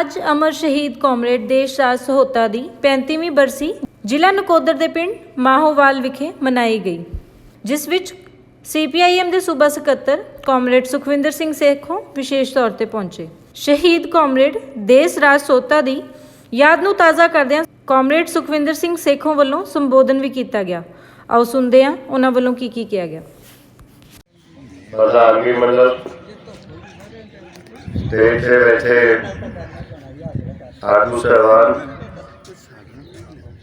ਅੱਜ ਅਮਰ ਸ਼ਹੀਦ ਕਾਮਰੇਡ ਦੇਸ਼ ਰਾਜ ਸਹੋਤਾ ਦੀ 35ਵੀਂ ਬਰਸੀ ਜ਼ਿਲ੍ਹਾ ਨਕੋਦਰ ਦੇ ਪਿੰਡ ਮਾਹੋਵਾਲ ਵਿਖੇ ਮਨਾਈ ਗਈ, ਜਿਸ ਵਿੱਚ ਸੀਪੀਆਈਐਮ ਦੇ ਸੂਬਾ ਸਕੱਤਰ ਕਾਮਰੇਡ ਸੁਖਵਿੰਦਰ ਸਿੰਘ ਸੇਖੋਂ ਵਿਸ਼ੇਸ਼ ਤੌਰ ਤੇ ਪਹੁੰਚੇ। ਸ਼ਹੀਦ ਕਾਮਰੇਡ ਦੇਸ਼ ਰਾਜ ਸਹੋਤਾ ਦੀ ਯਾਦ ਨੂੰ ਤਾਜ਼ਾ ਕਰਦਿਆਂ ਕਾਮਰੇਡ ਸੁਖਵਿੰਦਰ ਸਿੰਘ ਸੇਖੋਂ ਵੱਲੋਂ ਸੰਬੋਧਨ ਵੀ ਕੀਤਾ ਗਿਆ। ਆਓ ਸੁਣਦੇ ਹਾਂ ਉਹਨਾਂ ਵੱਲੋਂ ਕੀ ਕੀ ਕਿਹਾ ਗਿਆ। ਪ੍ਰਧਾਨਗੀ ਮੰਡਲ ਸਟੇਜ ਤੇ ਬੈਠੇ ਆਗੂ ਸਹਿਬਾਨ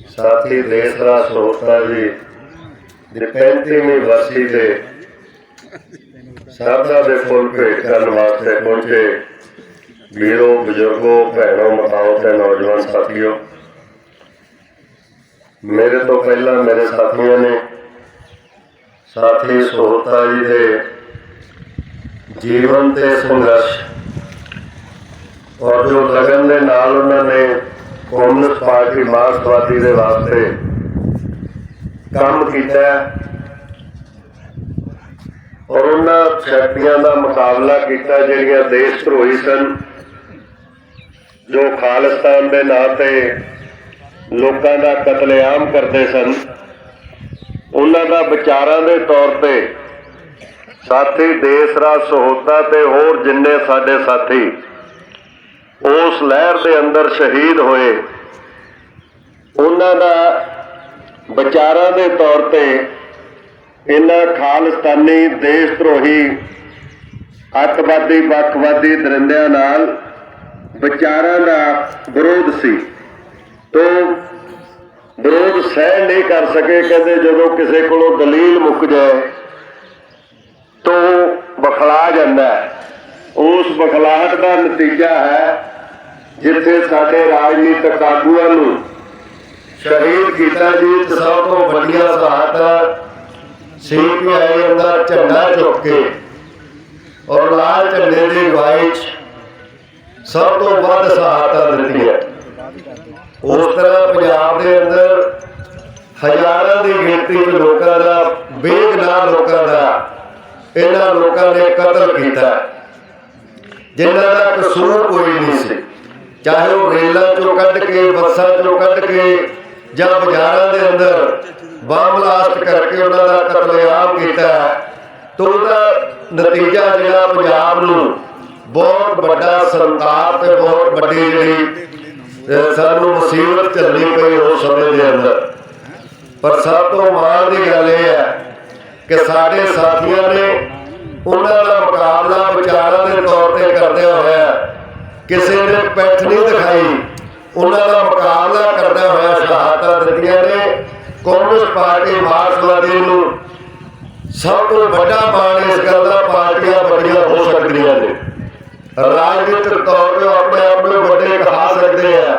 ਸਾਥੀ ਦੇਸ਼ ਦਾ ਸੋਤਾ ਜੀ ਦੀ 35ਵੀਂ ਵਰਸੀ ਦੇ ਸਰਦਾ ਦੇ ਫੁੱਲ ਭੇਟ ਕਰਨ ਵਾਸਤੇ ਪਹੁੰਚੇ, ਵੀਰੋ, ਬਜ਼ੁਰਗੋ, ਭੈਣੋ, ਮਾਤਾਓ ਤੇ ਨੌਜਵਾਨ ਸਾਥੀਓ, ਮੇਰੇ ਤੋਂ ਪਹਿਲਾਂ ਮੇਰੇ ਸਾਥੀਆਂ ਨੇ ਸਾਥੀ ਸੋਤਾ ਜੀ ਦੇ ਜੀਵਨ ਤੇ ਸੰਘਰਸ਼ ਔਰ ਜੋ ਲਗਨ ਦੇ ਨਾਲ ਉਹਨਾਂ ਨੇ ਕਮਿਊਨਿਸਟ ਪਾਰਟੀ, ਮਾਰਕਸਵਾਦੀ ਦੇ ਵਾਸਤੇ ਕੰਮ ਕੀਤਾ ਔਰ ਉਹਨਾਂ ਸ਼ਕਤੀਆਂ ਦਾ ਮੁਕਾਬਲਾ ਕੀਤਾ, ਜਿਹੜੀਆਂ ਦੇਸ਼ ਧਰੋਹੀ ਸਨ, ਜੋ ਖਾਲਿਸਤਾਨ ਦੇ ਨਾਂ ਤੇ ਲੋਕਾਂ ਦਾ ਕਤਲੇਆਮ ਕਰਦੇ ਸਨ। ਉਹਨਾਂ ਦਾ ਵਿਚਾਰਾਂ ਦੇ ਤੌਰ ਤੇ ਸਾਥੀ, ਦੇਸ਼ ਰਾਜ ਸਹੋਤਾ ਤੇ ਹੋਰ ਜਿੰਨੇ ਸਾਡੇ ਸਾਥੀ ਉਸ ਲਹਿਰ ਦੇ ਅੰਦਰ ਸ਼ਹੀਦ ਹੋਏ। ਉਹਨਾਂ ਦਾ ਵਿਚਾਰਾਂ ਦੇ ਤੌਰ ਤੇ ਇਹਨਾਂ ਖਾਲਿਸਤਾਨੀ ਦੇਸ਼ ਧਰੋਹੀ ਅੱਤਵਾਦੀ ਵੱਖਵਾਦੀ ਦਰਿੰਦਿਆਂ ਨਾਲ ਵਿਚਾਰਾਂ ਦਾ ਵਿਰੋਧ ਸੀ। ਤੋਂ ਵਿਰੋਧ ਸਹਿ ਨਹੀਂ ਕਰ ਸਕੇ, ਕਹਿੰਦੇ ਜਦੋਂ ਕਿਸੇ ਕੋਲੋਂ ਦਲੀਲ ਮੁੱਕ ਜਾਏ, ਤੋਂ ਬਖਲਾ ਜਾਂਦਾ ਹੈ। ਉਸ ਬਖਲਾਹਟ ਦਾ ਨਤੀਜਾ ਹੈ ਜਿੱਥੇ ਸਾਡੇ ਰਾਜਨੀਤਿਕ ਆਗੂਆਂ ਨੂੰ ਸ਼ਹੀਦ ਕੀਤਾ ਜੀ ਤੇ ਸਭ ਤੋਂ ਵੱਡੀਆਂ ਸਹਾਇਤਾ ਸੀਪੀਆਈ ਦਾ ਝੰਡਾ ਚੁੱਕ ਕੇ ਔਰ ਲਾਲ ਝੰਡੇ ਦੀ ਅਗਵਾਈ 'ਚ ਸਭ ਤੋਂ ਵੱਧ ਸਹਾਇਤਾ ਦਿੱਤੀ ਹੈ। ਉਸ ਤਰ੍ਹਾਂ ਪੰਜਾਬ ਦੇ ਅੰਦਰ ਹਜ਼ਾਰਾਂ ਦੀ ਗਿਣਤੀ ਵਿੱਚ ਲੋਕਾਂ ਦਾ ਬੇਗਨਾਹ ਲੋਕਾਂ ਦਾ ਇਹਨਾਂ ਲੋਕਾਂ ਨੇ ਕਤਲ ਕੀਤਾ। ਜਿਨ੍ਹਾਂ ਦਾ ਕਸੂਰ ਕੋਈ ਨਹੀਂ ਸੀ। ਚਾਹੇ ਉਹ ਰੇਲਾਂ ਚੋਂ ਕੱਢ ਕੇ, ਬੱਸਾਂ ਚੋਂ ਕੱਢ ਕੇ ਜਾਂ ਬਾਜ਼ਾਰਾਂ ਦੇ ਅੰਦਰ ਬੰਬ ਬਲਾਸਟ ਕਰਕੇ ਉਹਨਾਂ ਦਾ ਕਤਲੇਆਮ ਕੀਤਾ ਤਾਂ ਉਹਦਾ ਨਤੀਜਾ ਜਿਹੜਾ ਪੰਜਾਬ ਨੂੰ ਬਹੁਤ ਵੱਡਾ ਸੰਤਾਪ ਤੇ ਬਹੁਤ ਵੱਡੀ ਜਿਹੜੀ ਸਾਨੂੰ ਮੁਸੀਬਤ ਝੱਲਣੀ ਪਈ ਉਸ ਸਮੇਂ ਦੇ ਅੰਦਰ। ਪਰ ਸਭ ਤੋਂ ਮਾਣ ਦੀ ਗੱਲ ਇਹ ਹੈ ਕਿ ਸਾਡੇ ਸਾਥੀਆਂ ਨੇ ਉਹਨਾਂ ਦਾ ਮੁਕਾਬਲਾ ਵਿਚਾਰਾਂ ਦੇ ਤੌਰ ਤੇ ਕਰਦਿਆਂ ਹੋਇਆ ਕਿਸੇ ਨੇ ਪੈਠ ਨਹੀਂ ਦਿਖਾਈ। ਉਹਨਾਂ ਦਾ ਮੁਕਾਬਲਾ ਕਰਦਾ ਹੋਇਆ ਸ਼ਹਾਦਤਾਂ ਦਿੱਤੀਆਂ ਨੇ। ਕਾਂਗਰਸ ਪਾਰਟੀ ਮਾਰਕਸਵਾਦੀ ਨੂੰ ਸਭ ਤੋਂ ਵੱਡਾ ਮਾਣ ਇਸ ਗੱਲ ਦਾ, ਪਾਰਟੀਆਂ ਵੱਡੀਆਂ ਹੋ ਸਕਦੀਆਂ ਨੇ। ਰਾਜਨੀਤਿਕ ਤੌਰ ਤੇ ਆਪਣੇ ਆਪ ਨੂੰ ਵੱਡੇ ਕਹਾ ਸਕਦੇ ਆ।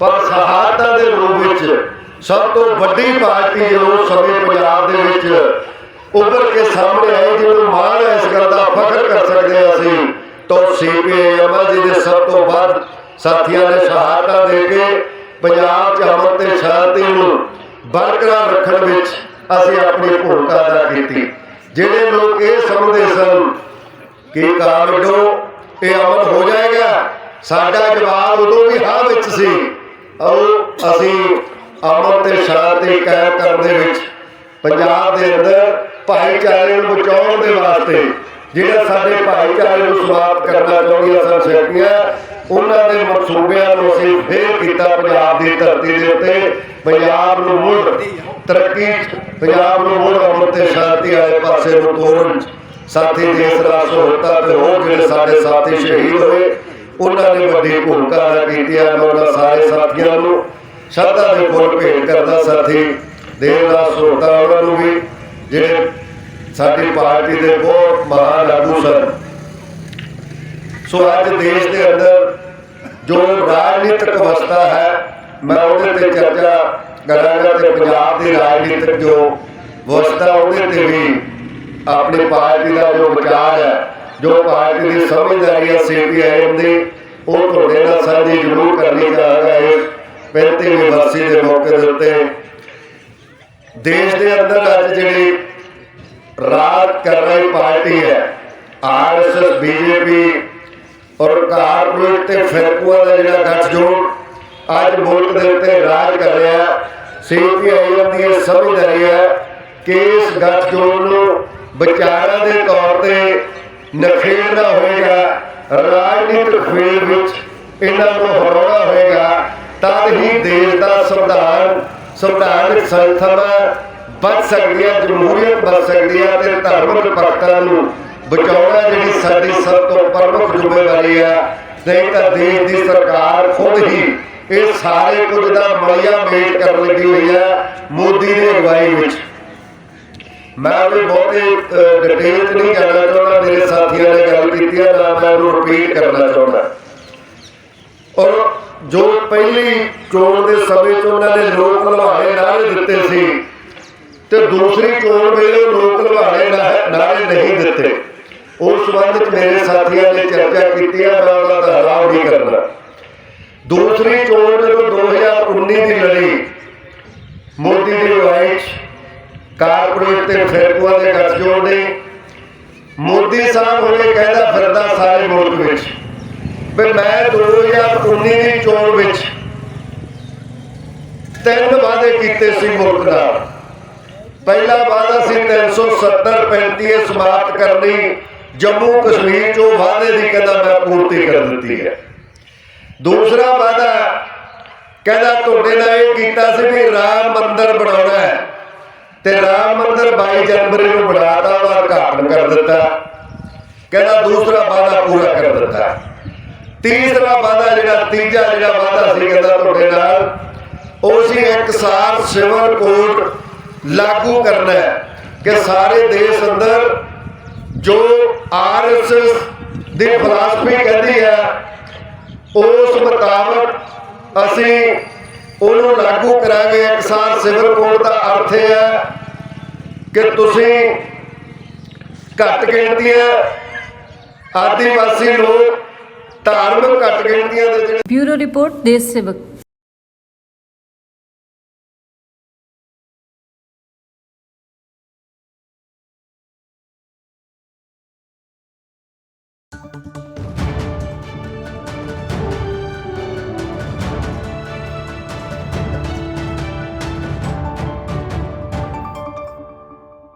ਪਰ ਸ਼ਹਾਦਤਾਂ ਦੇ ਰੂਪ ਵਿੱਚ ਸਭ ਤੋਂ ਵੱਡੀ ਪਾਰਟੀ ਉਸ ਸਮੇਂ ਪੰਜਾਬ ਦੇ ਵਿੱਚ ਉੱਭਰ ਕੇ ਸਾਹਮਣੇ ਆਈ, ਜਿਹਨੂੰ ਮਾਣ ਇਸ ਗੱਲ ਦਾ, ਫਖਰ ਕਰ ਸਕਦੇ ਹਾਂ ਅਸੀਂ। ਤਾਂ ਸੀਪੀਆਈਐਮ ਜੀ ਦੇ ਸਭ ਤੋਂ ਵੱਧ ਸਾਥੀਆਂ ਨੇ ਸ਼ਹਾਦਤਾਂ ਦੇ ਕੇ ਪੰਜਾਬ 'ਚ ਅਮਨ ਤੇ ਸ਼ਾਂਤੀ ਨੂੰ ਬਰਕਰਾਰ ਰੱਖਣ ਵਿੱਚ ਅਸੀਂ ਆਪਣੀ ਭੂਮਿਕਾ ਅਦਾ ਕੀਤੀ। ਜਿਹੜੇ ਲੋਕ ਇਹ ਸਮਝਦੇ ਸਨ ਕਿ ਕਾਮਡੋ ਇਹ ਅਮਨ ਹੋ ਜਾਏਗਾ। ਸਾਡਾ ਜਵਾਬ ਉਦੋਂ ਵੀ ਹਾਂ ਵਿੱਚ ਸੀ। ਆਓ ਅਸੀਂ ਅਮਨ ਤੇ ਸ਼ਾਂਤੀ ਕਾਇਮ ਕਰਨ ਦੇ ਵਿੱਚ ਪੰਜਾਬ ਦੇ ਅੰਦਰ ਭਾਈਚਾਰੇ ਨੂੰ ਬਚਾਉਣ ਦੇ ਵਾਸਤੇ ਜਿਹੜਾ ਸਾਡੇ ਭਾਈਚਾਰੇ ਨੂੰ ਸਮਾਪਤ ਕਰਨਾ ਚਾਹੁੰਦੀਆਂ ਸਨ ਸ਼ਕਤੀਆਂ ਉਹਨਾਂ ਦੇ ਮਨਸੂਬਿਆਂ ਨੂੰ ਅਸੀਂ ਫੇਰ ਕੀਤਾ ਪੰਜਾਬ ਦੀ ਧਰਤੀ ਦੇ ਉੱਤੇ। ਪੰਜਾਬ ਨੂੰ ਮੁੜ ਤਰੱਕੀ ਪੰਜਾਬ ਨੂੰ ਮੁੜ ਅਮਨ ਤੇ ਸ਼ਾਂਤੀ ਵਾਲੇ ਪਾਸੇ ਨੂੰ ਤੋਰਨ। ਸਾਥੀ ਦੇਸ਼ ਰਾਸ ਹੋਤਾ ਤੇ ਹੋਰ ਜਿਹੜੇ ਸਾਡੇ ਸਾਥੀ ਸ਼ਹੀਦ ਹੋਏ ਉਹਨਾਂ ਨੇ ਵੱਡੀ ਭੂਮਿਕਾ ਅਦਾ ਕੀਤੀ ਹੈ ਮੈਂ ਉਹਨਾਂ ਸਾਰੇ ਸਾਥੀਆਂ ਨੂੰ। ਸ਼ਰਧਾ ਦੇ ਫੁੱਲ ਭੇਟ ਕਰਦਾ ਸਾਥੀ। ਦੇਵ ਰਾਸ ਹੋਤਾ ਉਹਨਾਂ ਨੂੰ ਵੀ ਜਿਹੜੇ ਸਾਡੀ ਪਾਰਟੀ ਦੇ ਬਹੁਤ ਮਹਾਨ ਆਗੂ ਸਨ। ਸੋ ਅੱਜ ਦੇਸ਼ ਦੇ ਅੰਦਰ ਜੋ ਰਾਜਨੀਤਿਕ ਅਵਸਥਾ ਹੈ ਮੈਂ ਉਹਦੇ ਤੇ ਚਰਚਾ ਕਰਾਂਗਾ ਤੇ ਪੰਜਾਬ ਦੀ ਰਾਜਨੀਤਿਕ ਜੋ ਅਵਸਥਾ ਉਹਦੇ ਤੇ ਵੀ ਆਪਣੀ ਪਾਰਟੀ ਦਾ ਜੋ ਵਿਚਾਰ ਹੈ ਜੋ ਪਾਰਟੀ ਦੀ ਸਮਝਦਾਰੀ ਹੈ ਸੀਪੀਆਈਐਮ ਦੀ ਉਹ ਤੁਹਾਡੇ ਨਾਲ ਸਾਂਝੀ ਜ਼ਰੂਰ ਕਰਨੀ ਚਾਹਾਂਗਾ ਇਸ 35ਵੀਂ ਵਰਸੀ ਦੇ ਮੌਕੇ ਦੇ ਉੱਤੇ। ਦੇਸ਼ ਦੇ ਅੰਦਰ ਅੱਜ ਜਿਹੜੀ ਰਾਜ ਕਰ ਰਹੀ ਪਾਰਟੀ ਹੈ। ਆਰਐਸਐਸ ਬੀਜੇਪੀ ਔਰ ਕਾਰਪੋਰੇਟ ਤੇ ਫਿਰਕੂਆਂ ਦਾ ਜਿਹੜਾ ਗੱਠਜੋੜ ਅੱਜ ਮੁਲਕ ਦੇ ਉੱਤੇ ਰਾਜ ਕਰ ਰਿਹਾ ਸੀਪੀਆਈਐਮ ਦੀ ਇਹ ਸਮਝਦਾਰੀ ਹੈ ਕਿ ਇਸ ਗੱਠਜੋੜ ਨੂੰ ਵਿਚਾਰਾਂ ਦੇ ਤੌਰ ਤੇ ਨਖੇੜਨਾ ਹੋਏਗਾ, ਰਾਜਨੀਤਿਕ ਫੀਲਡ ਵਿੱਚ ਇਹਨਾਂ ਨੂੰ ਹਰਾਉਣਾ ਹੋਏਗਾ, ਤਦ ਹੀ ਦੇਸ਼ ਦਾ ਸੰਵਿਧਾਨ, ਸੰਵਿਧਾਨਕ ਸੰਸਥਾ ਬਚ ਸਕਦੀਆਂ ਜਮਹੂਰੀਅਤ ਬਚ ਸਕਦੀ ਹੈ ਤੇ ਧਰਮ ਨਿਰਪੱਖਤਾ ਨੂੰ ਬਚਾਉਣਾ ਜਿਹੜੀ ਸਾਡੀ ਸਭ ਤੋਂ ਪ੍ਰਮੁੱਖ ਜ਼ਿੰਮੇਵਾਰੀ ਹੈ ਤਾਂ ਦੇਸ਼ ਦੀ ਸਰਕਾਰ ਖੁਦ ਹੀ ਇਹ ਸਾਰੇ ਕੁਝ ਦਾ ਮਲਿਆ ਮੇਟ ਕਰਨ ਲੱਗੀ ਹੋਈ ਹੈ ਮੋਦੀ ਦੀ ਅਗਵਾਈ ਵਿੱਚ। ਮੈਂ ਵੀ ਬਹੁਤੇ ਡਿਟੇਲ ਨਹੀਂ ਜਾਣਾ ਚਾਹੁੰਦਾ ਮੇਰੇ ਸਾਥੀਆਂ ਨੇ ਗੱਲ ਕੀਤੀ ਹੈ ਨਾ ਮੈਂ ਉਹਨੂੰ ਰਿਪੀਟ ਕਰਨਾ ਚਾਹੁੰਦਾ। ਔਰ ਜੋ ਪਹਿਲੀ ਚੋਣ ਦੇ ਸਮੇਂ 'ਚ ਉਹਨਾਂ ਨੇ ਲੋਕ ਲਵਾੜੇ ਨਾਰੇ ਦਿੱਤੇ ਸੀ ਤੇ ਦੂਸਰੀ ਚੋਣ ਵੇਲੇ ਲੋਕ ਲਵਾੜੇ ਨਾ- ਨਹੀਂ ਦਿੱਤੇ। ਉਸ ਸੰਬੰਧ 'ਚ ਮੇਰੇ ਸਾਥੀਆਂ ਨੇ ਚਰਚਾ ਕੀਤੀ ਹੈ ਮੈਂ ਉਹਨਾਂ ਦਾ ਹਰਾਮ ਨਹੀਂ ਕਰਨਾ ਦੂਸਰੀ ਚੋਣ ਜਦੋਂ 2019 ਦੀ ਲੜੀ, ਮੋਦੀ ਦੀ ਅਗਵਾਈ ਕਾਰਪੋਰੇਟ ਤੇ ਫਿਰਕੂਆਂ ਦੇ ਗੱਠਜੋੜ ਨੇ ਮੋਦੀ ਸਾਹਿਬ ਹੁਣੇ ਕਹਿੰਦਾ ਫਿਰਦਾ ਸਾਰੇ ਮੁਲਕ ਵਿੱਚ। ਵੀ ਮੈਂ 2019 ਦੀ ਚੋਣ ਵਿੱਚ ਤਿੰਨ ਵਾਅਦੇ ਕੀਤੇ ਸੀ ਮੁਲਕ ਨਾਲ ਪਹਿਲਾ ਵਾਅਦਾ ਸੀ 370 35 ਇਹ ਸਮਾਪਤ ਕਰਨੀ। ਜੰਮੂ ਕਸ਼ਮੀਰ ਚੋਂ ਵਾਅਦੇ ਦੀ ਕਹਿੰਦਾ ਮੈਂ ਪੂਰਤੀ ਕਰ ਦਿੱਤੀ ਹੈ। ਦੂਸਰਾ ਵਾਅਦਾ ਕਹਿੰਦਾ ਤੁਹਾਡੇ ਨਾਲ ਇਹ ਕੀਤਾ ਸੀ ਵੀ ਰਾਮ ਮੰਦਿਰ ਬਣਾਉਣਾ ਹੈ। ਤੇ ਰਾਮ ਮੰਦਿਰ 22 ਜਨਵਰੀ ਨੂੰ ਬਣਾਤਾ, ਉਹਦਾ ਉਦਘਾਟਨ ਕਰ ਦਿੱਤਾ। ਕਹਿੰਦਾ ਦੂਸਰਾ ਵਾਅਦਾ ਪੂਰਾ ਕਰ ਦਿੱਤਾ। ਤੀਸਰਾ ਵਾਅਦਾ ਜਿਹੜਾ, ਤੀਜਾ ਜਿਹੜਾ ਵਾਅਦਾ ਸੀ, ਕਹਿੰਦਾ ਤੁਹਾਡੇ ਨਾਲ, ਉਹ ਸੀ ਇੱਕ ਸਾਲ ਸਿਵਲ ਕੋਡ ਲਾਗੂ ਕਰਨਾ ਹੈ ਕਿ ਸਾਰੇ ਦੇਸ਼ ਅੰਦਰ ਜੋ ਆਰਐਸਐਸ ਦੀ ਫਲਸਫੀ ਕਹਿੰਦੀ ਹੈ, ਉਸ ਮੁਤਾਬਕ ਅਸੀਂ ਉਹਨੂੰ ਲਾਗੂ ਕਰਾਂਗੇ। ਇੱਕ ਸਾਰ ਸਿਵਲ ਕੋਡ ਦਾ ਅਰਥ ਇਹ ਹੈ ਕਿ ਤੁਸੀਂ ਘੱਟ ਗਿਣਤੀਆਂ ਆਦੀਵਾਸੀ ਲੋਕ ਧਾਰਮਿਕ ਘੱਟ ਗਿਣਤੀਆਂ ਦੇ ਜਿਹੜੇ ਬਿਊਰੋ ਰਿਪੋਰਟ ਦੇਸ਼ ਸੇਵਕ।